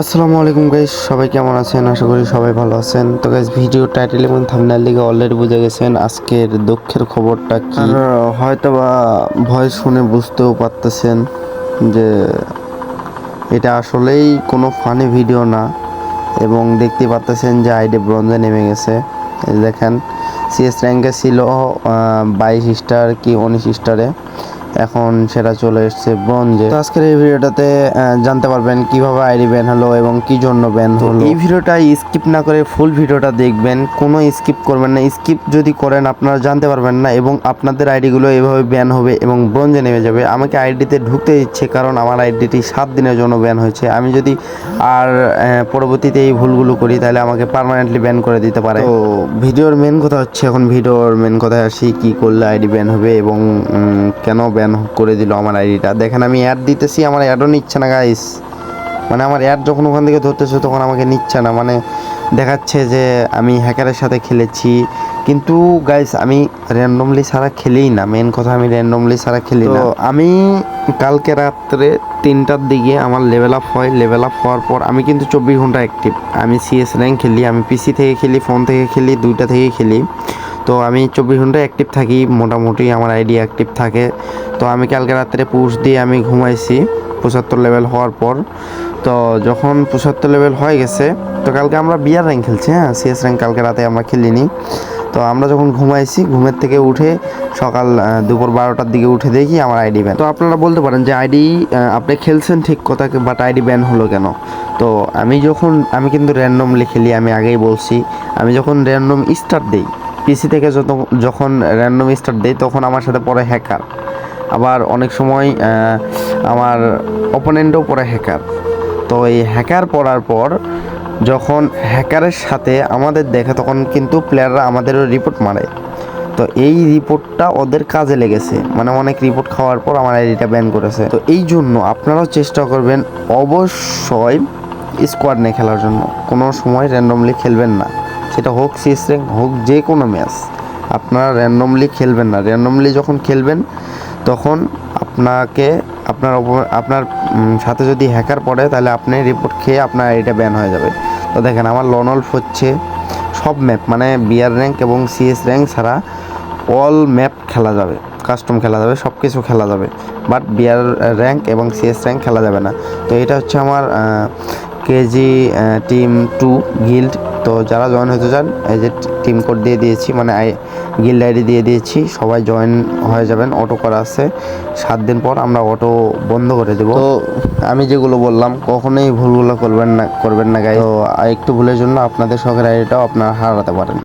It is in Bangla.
আসসালামু আলাইকুম গাইস সবাই কেমন আছেন? আশা করি সবাই ভালো আছেন। তো গাইস ভিডিও টাইটেল এবং থাম্বনেল দিকে অলরেডি বুঝে গেছেন আজকের দুঃখের খবরটা কি। হয়তো বা ভয়েস শুনে বুঝতেও পারতেছেন যে এটা আসলেই কোনো ফানি ভিডিও না এবং দেখতে পারতেছেন যে আইডি ব্রঞ্জে নেমে গেছে। দেখেন সিএস র্যাঙ্কে ছিল বাইশ স্টার কি উনিশ স্টারে এখন সেটা চলে এসেছে ব্রঞ্জে। তো আজকের এই ভিডিওটাতে জানতে পারবেন কীভাবে আইডি ব্যান হলো এবং কি জন্য ব্যান হলো। এই ভিডিওটা স্কিপ না করে ফুল ভিডিওটা দেখবেন কোনো স্কিপ করবেন না। স্কিপ যদি করেন আপনারা জানতে পারবেন না এবং আপনাদের আইডিগুলো এভাবে ব্যান হবে এবং ব্রঞ্জে নেমে যাবে। আমাকে আইডিতে ঢুকতে দিচ্ছে কারণ আমার আইডিটি সাত দিনের জন্য ব্যান হয়েছে। আমি যদি আর পরবর্তীতে এই ভুলগুলো করি তাহলে আমাকে পার্মানেন্টলি ব্যান করে দিতে পারে। তো ভিডিওর মেন কথা হচ্ছে এখন ভিডিওর মেন কথায় আসি কি করলে আইডি ব্যান হবে এবং কেন ব্যান করে দিল আমার আইডিটা। দেখেন আমি অ্যাড দিতেছি, আমার অ্যাডও নিচ্ছে না গাইস মানে আমার অ্যাড যখন ওখান থেকে ধরতেছে তখন আমাকে নিচ্ছে না। মানে দেখাচ্ছে যে আমি হ্যাকারের সাথে খেলেছি। কিন্তু গাইস আমি র্যান্ডমলি ছাড়া খেলেই না। মেন কথা, আমি র্যান্ডমলি ছাড়া খেলি তো আমি কালকে রাত্রে তিনটার দিকে আমার লেভেল আপ হয়। লেভেল আপ হওয়ার পর আমি কিন্তু চব্বিশ ঘণ্টা অ্যাক্টিভ আমি সিএস র্যাঙ্ক খেলি, আমি পিসি থেকে খেলি ফোন থেকে খেলি, দুইটা থেকেই খেলি। তো আমি চব্বিশ ঘণ্টা অ্যাক্টিভ থাকি, মোটামুটি আমার আইডি অ্যাক্টিভ থাকে। তো আমি কালকে রাত্রে পুশ দিয়ে আমি ঘুমাইছি, পঁচাত্তর লেভেল হওয়ার পর। তো যখন পঁচাত্তর লেভেল হয়ে গেছে, তো কালকে আমরা বিয়ার র্যাঙ্ক খেলছি হ্যাঁ? সিএস র্যাঙ্ক কালকে রাতে আমরা খেলিনি। তো আমরা যখন ঘুমাইছি, ঘুমের থেকে উঠে সকাল দুপুর বারোটার দিকে উঠে দেখি আমার আইডি ব্যান তো আপনারা বলতে পারেন যে আইডি আপনি খেলছেন ঠিক কথা বাট আইডি ব্যান হলো কেন? তো আমি যখন, আমি কিন্তু র্যান্ডমলি খেলি, আমি আগেই বলছি, আমি যখন র্যান্ডম স্টার্ট দিই পিসি থেকে যত যখন র্যান্ডম স্টার্ট দেয়, তখন আমার সাথে পড়ে হ্যাকার আবার অনেক সময় আমার অপোনেন্টও পড়ে হ্যাকার তো এই হ্যাকার পড়ার পর, যখন হ্যাকারের সাথে আমাদের দেখে, তখন কিন্তু প্লেয়াররা আমাদেরও রিপোর্ট মারে। তো এই রিপোর্টটা ওদের কাজে লেগেছে। মানে অনেক রিপোর্ট খাওয়ার পর আমার আইডিটা ব্যান করেছে। তো এই জন্য আপনারাও চেষ্টা করবেন অবশ্যই স্কোয়াড নিয়ে খেলার জন্য। কোনো সময় র্যান্ডমলি খেলবেন না। সেটা হোক সিএস র্যাঙ্ক হোক যে কোনো ম্যাচ আপনারা র্যান্ডমলি খেলবেন না। র্যান্ডমলি যখন খেলবেন, তখন আপনাকে, আপনার আপনার সাথে যদি হ্যাকার পড়ে, তাহলে আপনি রিপোর্ট খেয়ে আপনার এটা ব্যান হয়ে যাবে। তো দেখেন, আমার লনলফ হচ্ছে সব ম্যাপ মানে বিআর র্যাঙ্ক এবং সিএস র্যাঙ্ক ছাড়া অল ম্যাপ খেলা যাবে। কাস্টম খেলা যাবে সব কিছু খেলা যাবে। বাট বিআর র্যাঙ্ক এবং সিএস র্যাঙ্ক খেলা যাবে না। তো এটা হচ্ছে আমার কেজি টিম টু গিল্ড তো যারা জয়েন হতে চান এই যে টিম কোড দিয়ে দিয়েছি মানে আই গিল্ড আইডি দিয়ে দিয়েছি সবাই জয়েন হয়ে যাবেন অটো করা আছে। সাত দিন পর আমরা অটো বন্ধ করে দেবো। তো আমি যেগুলো বললাম কখনোই ভুলগুলো করবেন না করবেন না গাই তো একটু ভুলের জন্য আপনাদের শখের আইডিটাও আপনারা হারাতে পারেন।